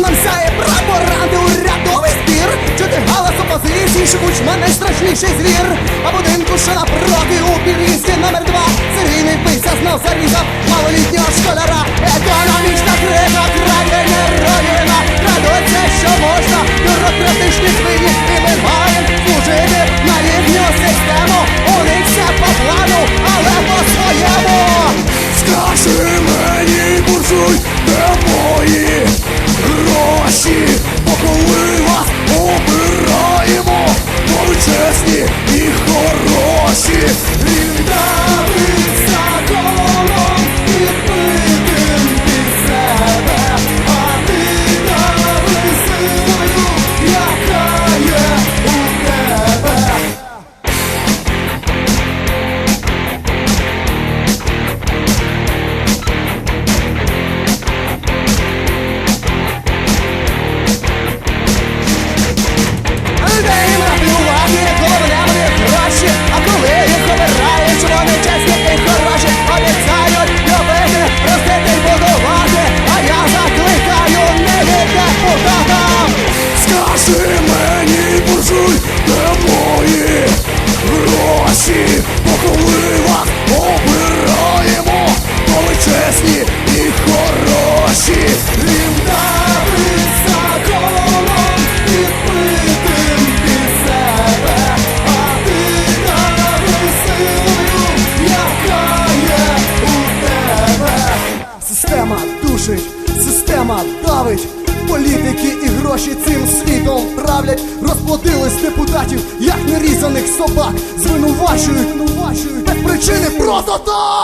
нам сяє прапор антиурядовий збір. Чути галас опозиції, шукуч найстрашніший звір. А будинку, що напроти Скажи мені, буржуй, де мої гроші, бо коли вас обираємо, то ви чесні і хороші. Давить законом і битим під себе, а ти дави силою, яка є у тебе. Система душить, система давить. Політики і гроші цим світом правлять, розплодились депутатів, як нерізаних собак, звинувачують, без причини просто так.